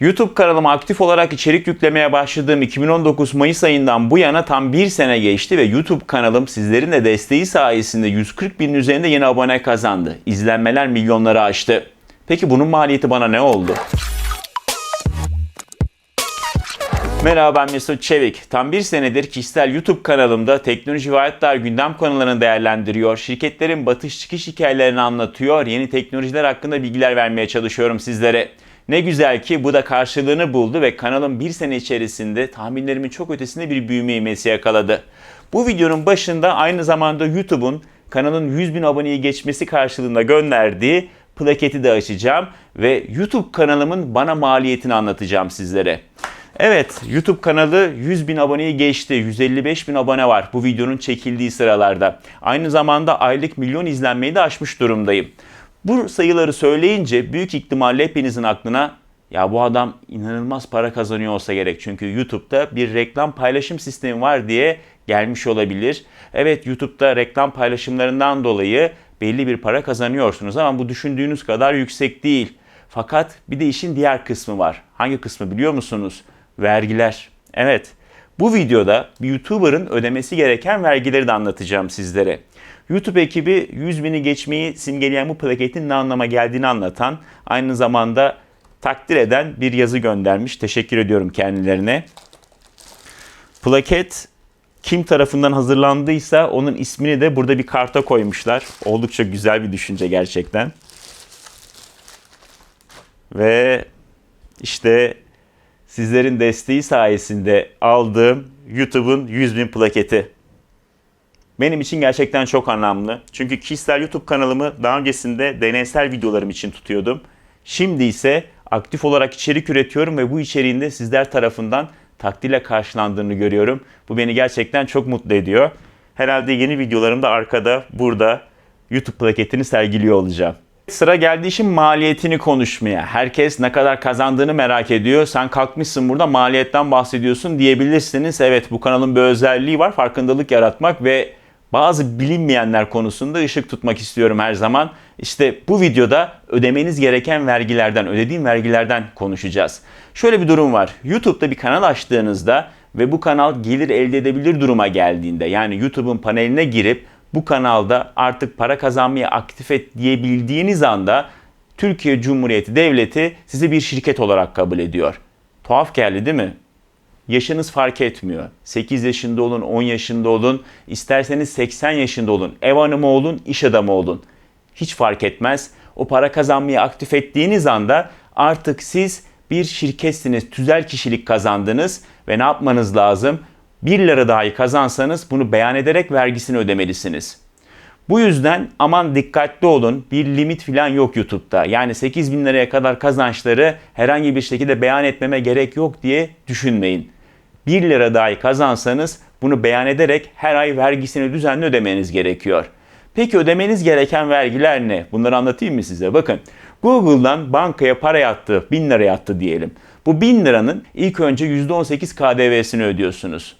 YouTube kanalıma aktif olarak içerik yüklemeye başladığım 2019 Mayıs ayından bu yana tam bir sene geçti ve YouTube kanalım sizlerin de desteği sayesinde 140 binin üzerinde yeni abone kazandı. İzlenmeler milyonları aştı. Peki bunun maliyeti bana ne oldu? Merhaba ben Mesut Çevik. Tam bir senedir kişisel YouTube kanalımda teknoloji ve hayatlar gündem konularını değerlendiriyor, şirketlerin batış çıkış hikayelerini anlatıyor, yeni teknolojiler hakkında bilgiler vermeye çalışıyorum sizlere. Ne güzel ki bu da karşılığını buldu ve kanalım bir sene içerisinde tahminlerimin çok ötesinde bir büyüme ivmesi yakaladı. Bu videonun başında aynı zamanda YouTube'un kanalın 100 bin aboneyi geçmesi karşılığında gönderdiği plaketi de açacağım ve YouTube kanalımın bana maliyetini anlatacağım sizlere. Evet, YouTube kanalı 100 bin aboneyi geçti. 155 bin abone var bu videonun çekildiği sıralarda. Aynı zamanda aylık milyon izlenmeyi de aşmış durumdayım. Bu sayıları söyleyince büyük ihtimalle hepinizin aklına ya bu adam inanılmaz para kazanıyor olsa gerek. Çünkü YouTube'da bir reklam paylaşım sistemi var diye gelmiş olabilir. Evet YouTube'da reklam paylaşımlarından dolayı belli bir para kazanıyorsunuz ama bu düşündüğünüz kadar yüksek değil. Fakat bir de işin diğer kısmı var. Hangi kısmı biliyor musunuz? Vergiler. Evet. Bu videoda bir YouTuber'ın ödemesi gereken vergileri de anlatacağım sizlere. YouTube ekibi 100 bini geçmeyi simgeleyen bu plaketin ne anlama geldiğini anlatan, aynı zamanda takdir eden bir yazı göndermiş. Teşekkür ediyorum kendilerine. Plaket kim tarafından hazırlandıysa onun ismini de burada bir karta koymuşlar. Oldukça güzel bir düşünce gerçekten. Ve işte sizlerin desteği sayesinde aldığım YouTube'un 100 bin plaketi. Benim için gerçekten çok anlamlı. Çünkü kişisel YouTube kanalımı daha öncesinde deneysel videolarım için tutuyordum. Şimdi ise aktif olarak içerik üretiyorum ve bu içeriğin de sizler tarafından takdirle karşılandığını görüyorum. Bu beni gerçekten çok mutlu ediyor. Herhalde yeni videolarımda arkada burada YouTube plaketini sergiliyor olacağım. Sıra geldi işin maliyetini konuşmaya. Herkes ne kadar kazandığını merak ediyor. Sen kalkmışsın burada maliyetten bahsediyorsun diyebilirsiniz. Evet bu kanalın bir özelliği var. Farkındalık yaratmak ve bazı bilinmeyenler konusunda ışık tutmak istiyorum her zaman. İşte bu videoda ödemeniz gereken vergilerden, ödediğim vergilerden konuşacağız. Şöyle bir durum var. YouTube'da bir kanal açtığınızda ve bu kanal gelir elde edebilir duruma geldiğinde yani YouTube'un paneline girip bu kanalda artık para kazanmaya aktif et diyebildiğiniz anda Türkiye Cumhuriyeti Devleti sizi bir şirket olarak kabul ediyor. Tuhaf geldi değil mi? Yaşınız fark etmiyor. 8 yaşında olun, 10 yaşında olun, isterseniz 80 yaşında olun, ev hanımı olun, iş adamı olun. Hiç fark etmez. O para kazanmayı aktif ettiğiniz anda artık siz bir şirketsiniz, tüzel kişilik kazandınız ve ne yapmanız lazım? 1 lira dahi kazansanız bunu beyan ederek vergisini ödemelisiniz. Bu yüzden aman dikkatli olun. Bir limit falan yok YouTube'da. Yani 8 bin liraya kadar kazançları herhangi bir şekilde beyan etmeme gerek yok diye düşünmeyin. 1 lira dahi kazansanız bunu beyan ederek her ay vergisini düzenli ödemeniz gerekiyor. Peki ödemeniz gereken vergiler ne? Bunları anlatayım mı size? Bakın Google'dan bankaya para yattı, 1000 lira yattı diyelim. Bu 1000 liranın ilk önce %18 KDV'sini ödüyorsunuz.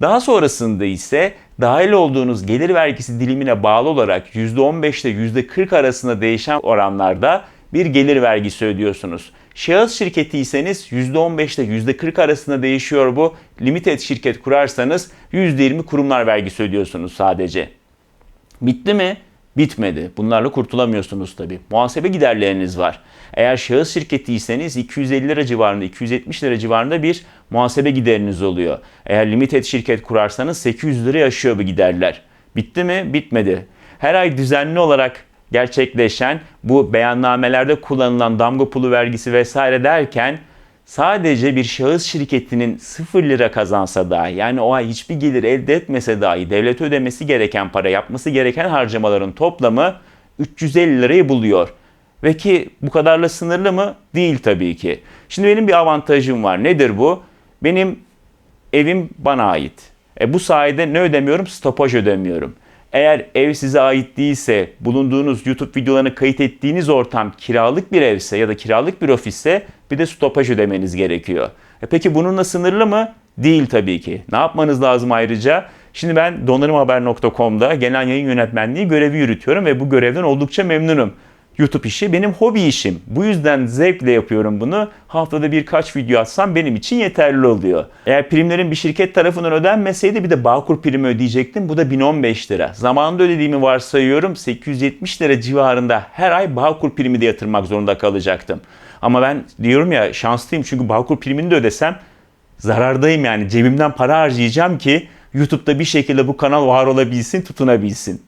Daha sonrasında ise dahil olduğunuz gelir vergisi dilimine bağlı olarak %15 ile %40 arasında değişen oranlarda bir gelir vergisi ödüyorsunuz. Şahıs şirketiyseniz %15 ile %40 arasında değişiyor bu. Limited şirket kurarsanız %20 kurumlar vergisi ödüyorsunuz sadece. Bitti mi? Bitmedi. Bunlarla kurtulamıyorsunuz tabi. Muhasebe giderleriniz var. Eğer şahıs şirketiyseniz 250 lira civarında, 270 lira civarında bir muhasebe gideriniz oluyor. Eğer limited şirket kurarsanız 800 lira aşıyor bu giderler. Bitti mi? Bitmedi. Her ay düzenli olarak gerçekleşen bu beyannamelerde kullanılan damga pulu vergisi vesaire derken sadece bir şahıs şirketinin 0 lira kazansa dahi yani o ay hiçbir gelir elde etmese dahi devlet ödemesi gereken para yapması gereken harcamaların toplamı 350 lirayı buluyor. Ve ki bu kadarla sınırlı mı? Değil tabii ki. Şimdi benim bir avantajım var. Nedir bu? Benim evim bana ait. E bu sayede ne ödemiyorum? Stopaj ödemiyorum. Eğer ev size ait değilse, bulunduğunuz YouTube videolarını kayıt ettiğiniz ortam kiralık bir evse ya da kiralık bir ofisse bir de stopaj ödemeniz gerekiyor. E peki bununla sınırlı mı? Değil tabii ki. Ne yapmanız lazım ayrıca? Şimdi ben donanımhaber.com'da genel yayın yönetmenliği görevi yürütüyorum ve bu görevden oldukça memnunum. YouTube işi benim hobi işim. Bu yüzden zevkle yapıyorum bunu. Haftada birkaç video atsam benim için yeterli oluyor. Eğer primlerin bir şirket tarafından ödenmeseydi bir de Bağkur primi ödeyecektim. Bu da 1015 lira. Zamanında ödediğimi varsayıyorum 870 lira civarında her ay Bağkur primi de yatırmak zorunda kalacaktım. Ama ben diyorum ya şanslıyım çünkü Bağkur primini de ödesem zarardayım yani cebimden para harcayacağım ki YouTube'da bir şekilde bu kanal var olabilsin, tutunabilsin.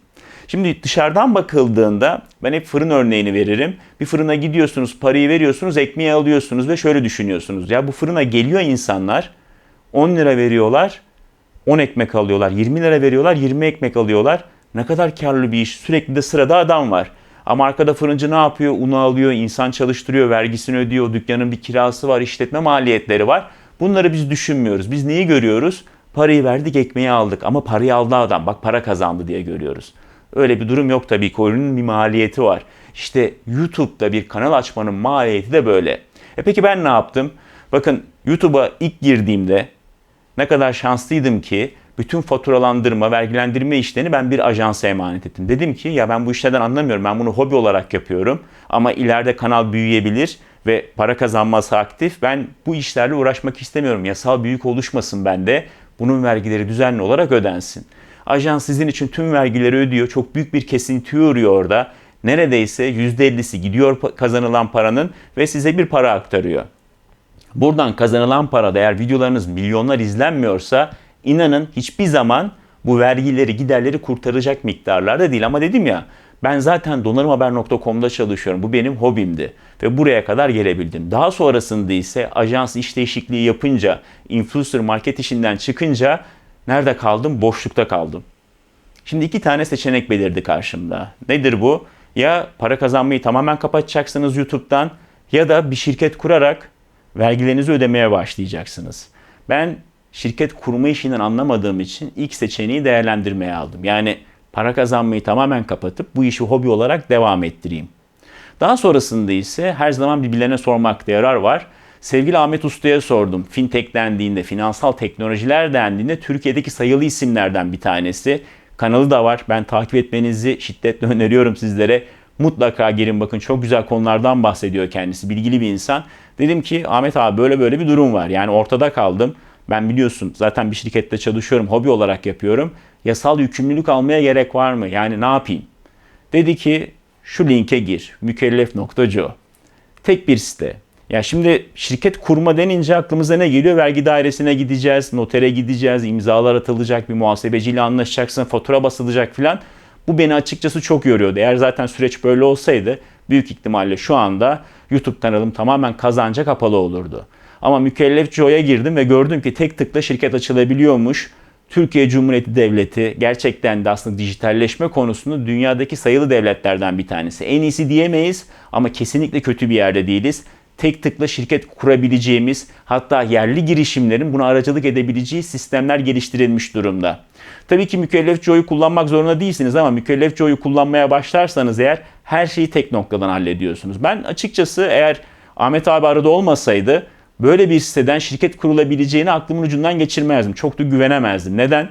Şimdi dışarıdan bakıldığında ben hep fırın örneğini veririm. Bir fırına gidiyorsunuz, parayı veriyorsunuz, ekmeği alıyorsunuz ve şöyle düşünüyorsunuz. Ya bu fırına geliyor insanlar, 10 lira veriyorlar, 10 ekmek alıyorlar. 20 lira veriyorlar, 20 ekmek alıyorlar. Ne kadar karlı bir iş. Sürekli de sırada adam var. Ama arkada fırıncı ne yapıyor? Unu alıyor, insan çalıştırıyor, vergisini ödüyor, dükkanın bir kirası var, işletme maliyetleri var. Bunları biz düşünmüyoruz. Biz neyi görüyoruz? Parayı verdik, ekmeği aldık ama parayı aldı adam. Bak para kazandı diye görüyoruz. Öyle bir durum yok tabii ki. Oyunun bir maliyeti var. İşte YouTube'da bir kanal açmanın maliyeti de böyle. E peki ben ne yaptım? Bakın YouTube'a ilk girdiğimde ne kadar şanslıydım ki bütün faturalandırma, vergilendirme işlerini ben bir ajansa emanet ettim. Dedim ki ya ben bu işlerden anlamıyorum. Ben bunu hobi olarak yapıyorum. Ama ileride kanal büyüyebilir ve para kazanması aktif. Ben bu işlerle uğraşmak istemiyorum. Yasal büyük oluşmasın bende. Bunun vergileri düzenli olarak ödensin. Ajans sizin için tüm vergileri ödüyor. Çok büyük bir kesinti uğruyor orada. Neredeyse %50'si gidiyor kazanılan paranın ve size bir para aktarıyor. Buradan kazanılan para eğer videolarınız milyonlar izlenmiyorsa inanın hiçbir zaman bu vergileri, giderleri kurtaracak miktarlarda değil. Ama dedim ya ben zaten donanımhaber.com'da çalışıyorum. Bu benim hobimdi ve buraya kadar gelebildim. Daha sonrasında ise ajans iş değişikliği yapınca, influencer market işinden çıkınca nerede kaldım? Boşlukta kaldım. Şimdi iki tane seçenek belirdi karşımda. Nedir bu? Ya para kazanmayı tamamen kapatacaksınız YouTube'dan ya da bir şirket kurarak vergilerinizi ödemeye başlayacaksınız. Ben şirket kurma işinden anlamadığım için ilk seçeneği değerlendirmeye aldım. Yani para kazanmayı tamamen kapatıp bu işi hobi olarak devam ettireyim. Daha sonrasında ise her zaman birbirlerine sormakta yarar var. Sevgili Ahmet Usta'ya sordum. Fintech dendiğinde, finansal teknolojiler dendiğinde Türkiye'deki sayılı isimlerden bir tanesi. Kanalı da var. Ben takip etmenizi şiddetle öneriyorum sizlere. Mutlaka girin bakın çok güzel konulardan bahsediyor kendisi. Bilgili bir insan. Dedim ki Ahmet abi böyle böyle bir durum var. Yani ortada kaldım. Ben biliyorsun zaten bir şirkette çalışıyorum. Hobi olarak yapıyorum. Yasal yükümlülük almaya gerek var mı? Yani ne yapayım? Dedi ki şu linke gir. Mükellef.co Tek bir site. Ya şimdi şirket kurma denince aklımıza ne geliyor? Vergi dairesine gideceğiz, notere gideceğiz, imzalar atılacak, bir muhasebeciyle anlaşacaksın, fatura basılacak filan. Bu beni açıkçası çok yoruyordu. Eğer zaten süreç böyle olsaydı büyük ihtimalle şu anda YouTube kanalım tamamen kazanca kapalı olurdu. Ama mükellef Joe'ya girdim ve gördüm ki tek tıkla şirket açılabiliyormuş. Türkiye Cumhuriyeti Devleti gerçekten de aslında dijitalleşme konusunda dünyadaki sayılı devletlerden bir tanesi. En iyisi diyemeyiz ama kesinlikle kötü bir yerde değiliz. Tek tıkla şirket kurabileceğimiz hatta yerli girişimlerin buna aracılık edebileceği sistemler geliştirilmiş durumda. Tabii ki mükellefçi oyu kullanmak zorunda değilsiniz ama mükellefçi oyu kullanmaya başlarsanız eğer her şeyi tek noktadan hallediyorsunuz. Ben açıkçası eğer Ahmet abi arada olmasaydı böyle bir siteden şirket kurulabileceğini aklımın ucundan geçirmezdim. Çok da güvenemezdim. Neden?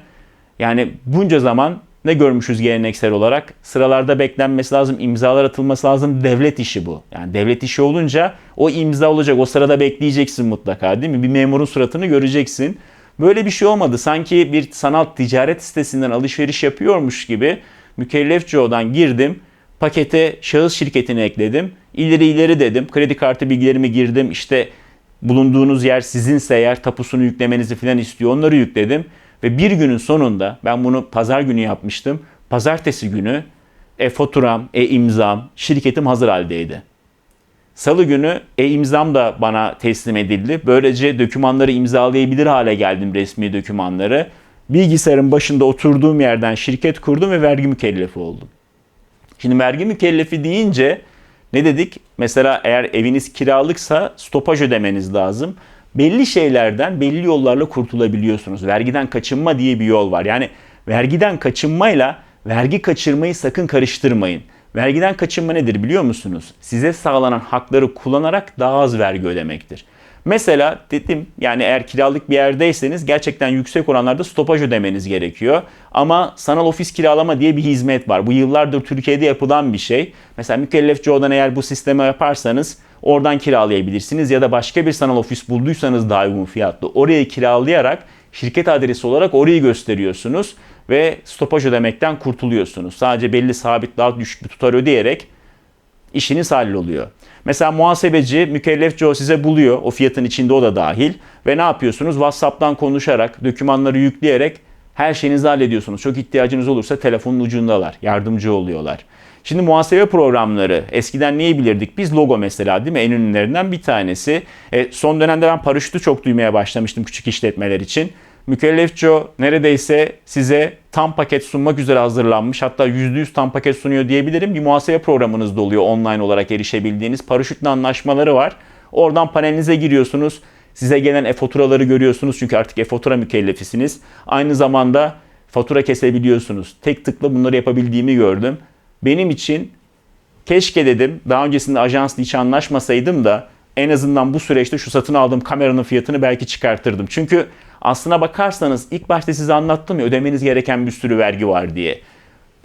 Yani bunca zaman ne görmüşüz geleneksel olarak? Sıralarda beklenmesi lazım, imzalar atılması lazım. Devlet işi bu. Yani devlet işi olunca o imza olacak. O sırada bekleyeceksin mutlaka değil mi? Bir memurun suratını göreceksin. Böyle bir şey olmadı. Sanki bir sanat ticaret sitesinden alışveriş yapıyormuş gibi mükellef Joe'dan girdim. Pakete şahıs şirketini ekledim. İleri ileri dedim. Kredi kartı bilgilerimi girdim. İşte bulunduğunuz yer sizinse eğer tapusunu yüklemenizi falan istiyor. Onları yükledim. Ve bir günün sonunda ben bunu pazar günü yapmıştım. Pazartesi günü e-faturam, e-imzam, şirketim hazır haldeydi. Salı günü e-imzam da bana teslim edildi. Böylece dokümanları imzalayabilir hale geldim resmi dokümanları. Bilgisayarın başında oturduğum yerden şirket kurdum ve vergi mükellefi oldum. Şimdi vergi mükellefi deyince ne dedik? Mesela eğer eviniz kiralıksa stopaj ödemeniz lazım. Belli şeylerden belli yollarla kurtulabiliyorsunuz. Vergiden kaçınma diye bir yol var. Yani vergiden kaçınmayla vergi kaçırmayı sakın karıştırmayın. Vergiden kaçınma nedir biliyor musunuz? Size sağlanan hakları kullanarak daha az vergi ödemektir. Mesela dedim yani eğer kiralık bir yerdeyseniz gerçekten yüksek oranlarda stopaj ödemeniz gerekiyor. Ama sanal ofis kiralama diye bir hizmet var. Bu yıllardır Türkiye'de yapılan bir şey. Mesela mükellef Joe'dan eğer bu sistemi yaparsanız oradan kiralayabilirsiniz ya da başka bir sanal ofis bulduysanız daha uygun fiyatlı oraya kiralayarak şirket adresi olarak orayı gösteriyorsunuz ve stopaj ödemekten kurtuluyorsunuz. Sadece belli sabit daha düşük bir tutar ödeyerek işiniz halloluyor. Mesela muhasebeci mükellefçe o size buluyor. O fiyatın içinde o da dahil. Ve ne yapıyorsunuz? WhatsApp'tan konuşarak, dokümanları yükleyerek her şeyinizi hallediyorsunuz. Çok ihtiyacınız olursa telefonun ucundalar. Yardımcı oluyorlar. Şimdi muhasebe programları eskiden neyi bilirdik? Biz logo mesela değil mi? En ünlülerinden bir tanesi. E, son dönemde ben paraşütü çok duymaya başlamıştım küçük işletmeler için. Mükellef Joe neredeyse size tam paket sunmak üzere hazırlanmış. Hatta %100 tam paket sunuyor diyebilirim. Bir muhasebe programınız da oluyor online olarak erişebildiğiniz. Paraşütle anlaşmaları var. Oradan panelinize giriyorsunuz. Size gelen e-faturaları görüyorsunuz. Çünkü artık e-fatura mükellefisiniz. Aynı zamanda fatura kesebiliyorsunuz. Tek tıkla bunları yapabildiğimi gördüm. Benim için keşke dedim daha öncesinde ajansla hiç anlaşmasaydım da en azından bu süreçte şu satın aldığım kameranın fiyatını belki çıkartırdım. Çünkü aslına bakarsanız ilk başta size anlattım ya ödemeniz gereken bir sürü vergi var diye.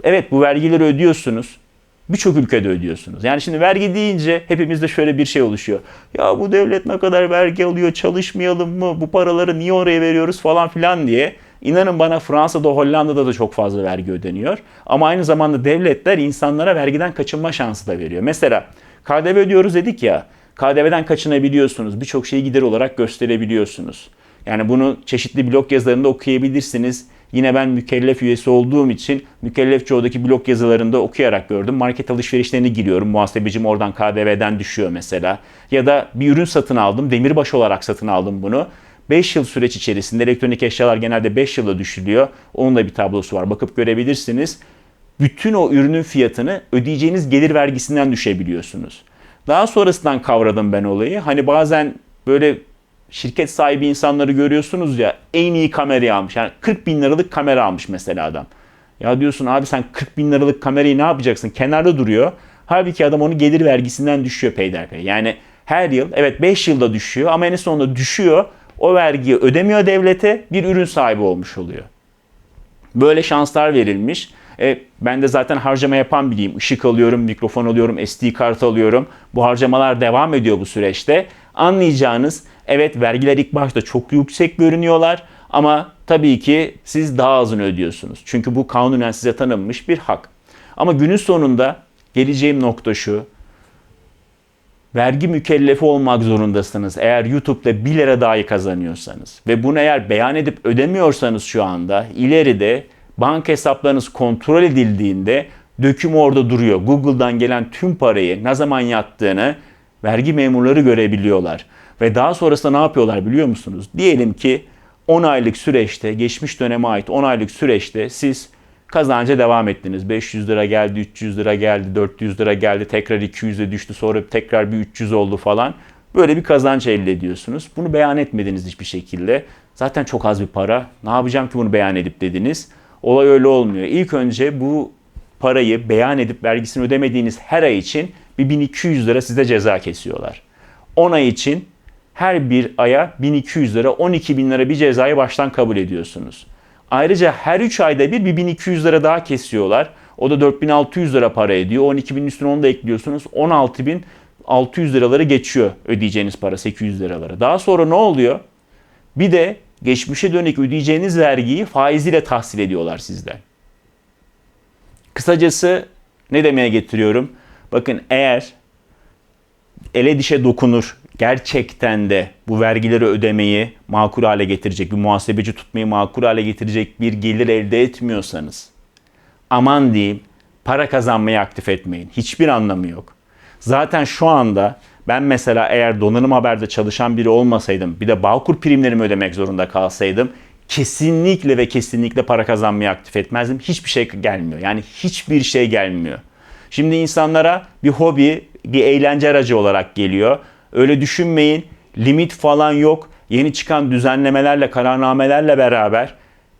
Evet bu vergileri ödüyorsunuz. Birçok ülkede ödüyorsunuz. Yani şimdi vergi deyince hepimizde şöyle bir şey oluşuyor. Ya bu devlet ne kadar vergi alıyor çalışmayalım mı? Bu paraları niye oraya veriyoruz falan filan diye. İnanın bana Fransa'da, Hollanda'da da çok fazla vergi ödeniyor. Ama aynı zamanda devletler insanlara vergiden kaçınma şansı da veriyor. Mesela KDV ödüyoruz dedik ya. KDV'den kaçınabiliyorsunuz. Birçok şeyi gider olarak gösterebiliyorsunuz. Yani bunu çeşitli blog yazılarında okuyabilirsiniz. Yine ben mükellef üyesi olduğum için mükellef çoğudaki blog yazılarında okuyarak gördüm. Market alışverişlerine giriyorum. Muhasebecim oradan KDV'den düşüyor mesela. Ya da bir ürün satın aldım. Demirbaş olarak satın aldım bunu. 5 yıl süreç içerisinde elektronik eşyalar genelde 5 yılda düşülüyor. Onun da bir tablosu var. Bakıp görebilirsiniz. Bütün o ürünün fiyatını ödeyeceğiniz gelir vergisinden düşebiliyorsunuz. Daha sonrasından kavradım ben olayı. Hani bazen böyle şirket sahibi insanları görüyorsunuz ya en iyi kamerayı almış. Yani 40 bin liralık kamera almış mesela adam. Ya diyorsun abi sen 40 bin liralık kamerayı ne yapacaksın? Kenarda duruyor. Halbuki adam onu gelir vergisinden düşüyor peyderpey. Yani her yıl evet 5 yılda düşüyor ama en sonunda düşüyor. O vergiyi ödemiyor devlete bir ürün sahibi olmuş oluyor. Böyle şanslar verilmiş. E, ben de zaten harcama yapan biriyim. Işık alıyorum, mikrofon alıyorum, SD kart alıyorum. Bu harcamalar devam ediyor bu süreçte. Anlayacağınız evet vergiler ilk başta çok yüksek görünüyorlar ama tabii ki siz daha azını ödüyorsunuz. Çünkü bu kanunen size tanınmış bir hak. Ama günün sonunda geleceğim nokta şu. Vergi mükellefi olmak zorundasınız. Eğer YouTube'da 1 lira dahi kazanıyorsanız ve bunu eğer beyan edip ödemiyorsanız şu anda ileride banka hesaplarınız kontrol edildiğinde döküm orada duruyor. Google'dan gelen tüm parayı ne zaman yattığını vergi memurları görebiliyorlar. Ve daha sonrasında ne yapıyorlar biliyor musunuz? Diyelim ki 10 aylık süreçte, geçmiş döneme ait 10 aylık süreçte siz kazanca devam ettiniz. 500 lira geldi, 300 lira geldi, 400 lira geldi, tekrar 200'e düştü, sonra tekrar bir 300 oldu falan. Böyle bir kazanç elde ediyorsunuz. Bunu beyan etmediniz hiçbir şekilde. Zaten çok az bir para. Ne yapacağım ki bunu beyan edip dediniz. Olay öyle olmuyor. İlk önce bu parayı beyan edip vergisini ödemediğiniz her ay için bir 1200 lira size ceza kesiyorlar. 10 ay için her bir aya 1200 lira, 12 bin lira bir cezayı baştan kabul ediyorsunuz. Ayrıca her 3 ayda bir bir 1200 lira daha kesiyorlar. O da 4600 lira para ediyor. 12 bin üstüne onu da ekliyorsunuz. 16 bin 600 liraları geçiyor ödeyeceğiniz para 800 liraları. Daha sonra ne oluyor? Bir de geçmişe dönük ödeyeceğiniz vergiyi faiziyle tahsil ediyorlar sizden. Kısacası ne demeye getiriyorum? Bakın eğer ele dişe dokunur, gerçekten de bu vergileri ödemeyi makul hale getirecek, bir muhasebeci tutmayı makul hale getirecek bir gelir elde etmiyorsanız aman diyeyim para kazanmayı aktif etmeyin. Hiçbir anlamı yok. Zaten şu anda ben mesela eğer donanım haberde çalışan biri olmasaydım bir de Bağkur primlerimi ödemek zorunda kalsaydım kesinlikle ve kesinlikle para kazanmayı aktif etmezdim. Hiçbir şey gelmiyor. Yani hiçbir şey gelmiyor. Şimdi insanlara bir hobi, bir eğlence aracı olarak geliyor. Öyle düşünmeyin. Limit falan yok. Yeni çıkan düzenlemelerle, kararnamelerle beraber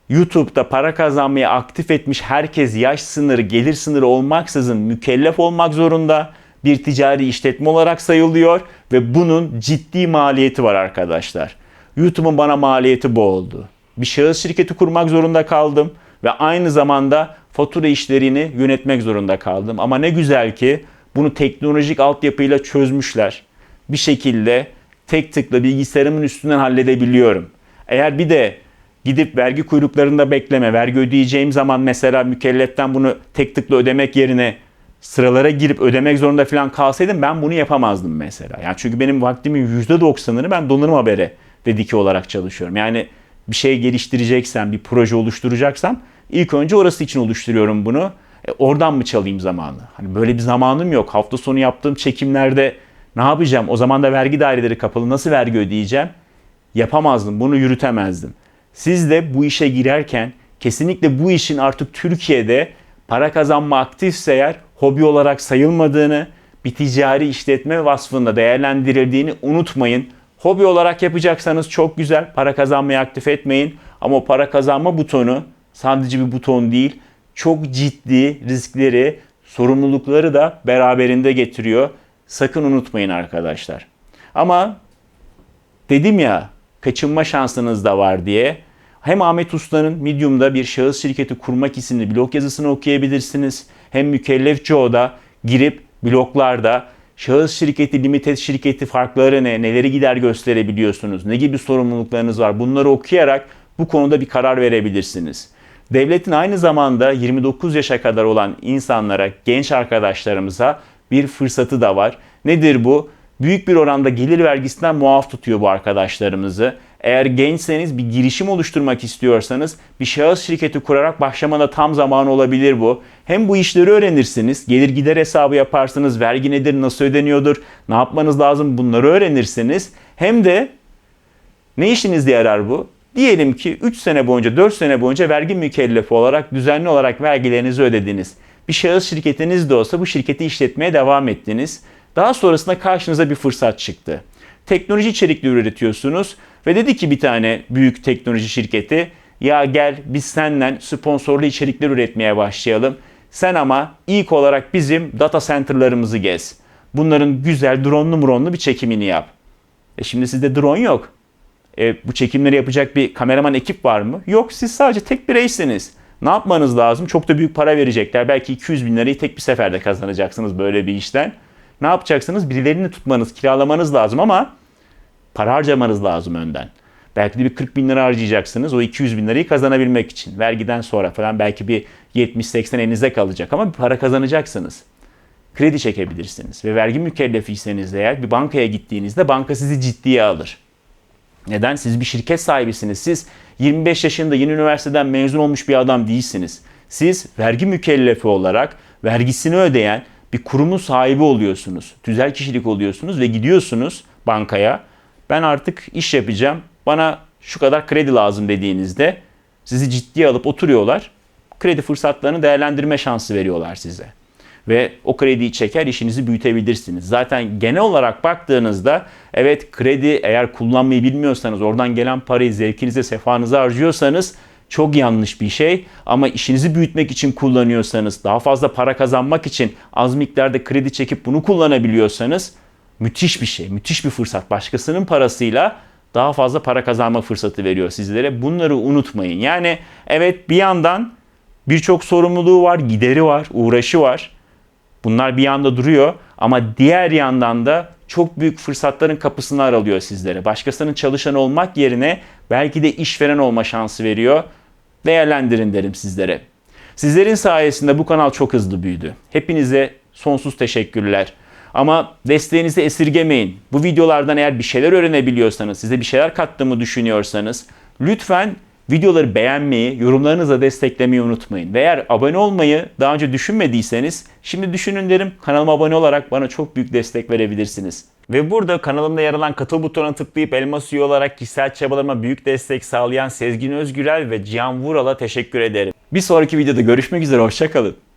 YouTube'da para kazanmayı aktif etmiş herkes yaş sınırı, gelir sınırı olmaksızın mükellef olmak zorunda. Bir ticari işletme olarak sayılıyor ve bunun ciddi maliyeti var arkadaşlar. YouTube'un bana maliyeti bu oldu. Bir şahıs şirketi kurmak zorunda kaldım ve aynı zamanda fatura işlerini yönetmek zorunda kaldım. Ama ne güzel ki bunu teknolojik altyapıyla çözmüşler. Bir şekilde tek tıkla bilgisayarımın üstünden halledebiliyorum. Eğer bir de gidip vergi kuyruklarında bekleme, vergi ödeyeceğim zaman mesela mükelleften bunu tek tıkla ödemek yerine sıralara girip ödemek zorunda falan kalsaydım ben bunu yapamazdım mesela. Yani çünkü benim vaktimin %90'ını ben donanım habere ve diki olarak çalışıyorum. Yani bir şey geliştireceksem, bir proje oluşturacaksam ilk önce orası için oluşturuyorum bunu. E, oradan mı çalayım zamanı? Hani böyle bir zamanım yok. Hafta sonu yaptığım çekimlerde ne yapacağım? O zaman da vergi daireleri kapalı. Nasıl vergi ödeyeceğim? Yapamazdım. Bunu yürütemezdim. Siz de bu işe girerken kesinlikle bu işin artık Türkiye'de para kazanma aktifse eğer hobi olarak sayılmadığını, bir ticari işletme vasfında değerlendirildiğini unutmayın. Hobi olarak yapacaksanız çok güzel. Para kazanmayı aktif etmeyin. Ama para kazanma butonu sadece bir buton değil. Çok ciddi riskleri, sorumlulukları da beraberinde getiriyor. Sakın unutmayın arkadaşlar. Ama dedim ya kaçınma şansınız da var diye. Hem Ahmet Usta'nın Medium'da bir şahıs şirketi kurmak isimli blog yazısını okuyabilirsiniz. Hem Mükellef Joe'da girip bloglarda şahıs şirketi, limited şirketi farkları ne, neleri gider gösterebiliyorsunuz, ne gibi sorumluluklarınız var bunları okuyarak bu konuda bir karar verebilirsiniz. Devletin aynı zamanda 29 yaşa kadar olan insanlara, genç arkadaşlarımıza bir fırsatı da var. Nedir bu? Büyük bir oranda gelir vergisinden muaf tutuyor bu arkadaşlarımızı. Eğer gençseniz bir girişim oluşturmak istiyorsanız bir şahıs şirketi kurarak başlamada tam zaman olabilir bu. Hem bu işleri öğrenirsiniz, gelir gider hesabı yaparsınız, vergi nedir, nasıl ödeniyordur, ne yapmanız lazım bunları öğrenirsiniz. Hem de ne işinizde yarar bu? Diyelim ki 3 sene boyunca, 4 sene boyunca vergi mükellefi olarak düzenli olarak vergilerinizi ödediniz. Bir şahıs şirketiniz de olsa bu şirketi işletmeye devam ettiniz. Daha sonrasında karşınıza bir fırsat çıktı. Teknoloji içerikli üretiyorsunuz ve dedi ki bir tane büyük teknoloji şirketi ya gel biz senden sponsorlu içerikler üretmeye başlayalım. Sen ama ilk olarak bizim data center'larımızı gez. Bunların güzel dronlu muronlu bir çekimini yap. E şimdi sizde drone yok. E, bu çekimleri yapacak bir kameraman ekip var mı? Yok siz sadece tek bireysiniz. Ne yapmanız lazım? Çok da büyük para verecekler. Belki 200 bin lirayı tek bir seferde kazanacaksınız böyle bir işten. Ne yapacaksınız? Birilerini tutmanız, kiralamanız lazım ama para harcamanız lazım önden. Belki de bir 40 bin lira harcayacaksınız o 200 bin lirayı kazanabilmek için. Vergiden sonra falan belki bir 70-80 elinizde kalacak ama bir para kazanacaksınız. Kredi çekebilirsiniz ve vergi mükellefiyseniz eğer bir bankaya gittiğinizde banka sizi ciddiye alır. Neden? Siz bir şirket sahibisiniz. Siz 25 yaşında yeni üniversiteden mezun olmuş bir adam değilsiniz. Siz vergi mükellefi olarak vergisini ödeyen bir kurumun sahibi oluyorsunuz. Tüzel kişilik oluyorsunuz ve gidiyorsunuz bankaya. Ben artık iş yapacağım. Bana şu kadar kredi lazım dediğinizde sizi ciddiye alıp oturuyorlar. Kredi fırsatlarını değerlendirme şansı veriyorlar size. Ve o krediyi çeker işinizi büyütebilirsiniz. Zaten genel olarak baktığınızda evet kredi eğer kullanmayı bilmiyorsanız oradan gelen parayı zevkinize sefanıza harcıyorsanız çok yanlış bir şey ama işinizi büyütmek için kullanıyorsanız, daha fazla para kazanmak için az miktarda kredi çekip bunu kullanabiliyorsanız müthiş bir şey, müthiş bir fırsat. Başkasının parasıyla daha fazla para kazanma fırsatı veriyor sizlere. Bunları unutmayın. Yani evet bir yandan birçok sorumluluğu var, gideri var, uğraşı var. Bunlar bir yanda duruyor ama diğer yandan da çok büyük fırsatların kapısını aralıyor sizlere. Başkasının çalışan olmak yerine belki de işveren olma şansı veriyor. Değerlendirin derim sizlere. Sizlerin sayesinde bu kanal çok hızlı büyüdü. Hepinize sonsuz teşekkürler. Ama desteğinizi esirgemeyin. Bu videolardan eğer bir şeyler öğrenebiliyorsanız, size bir şeyler kattığımı düşünüyorsanız lütfen videoları beğenmeyi, yorumlarınızla desteklemeyi unutmayın. Ve eğer abone olmayı daha önce düşünmediyseniz şimdi düşünün derim. Kanalıma abone olarak bana çok büyük destek verebilirsiniz. Ve burada kanalımda yer alan katıl butonuna tıklayıp elmas üye olarak kişisel çabalarıma büyük destek sağlayan Sezgin Özgürel ve Cihan Vural'a teşekkür ederim. Bir sonraki videoda görüşmek üzere, hoşçakalın.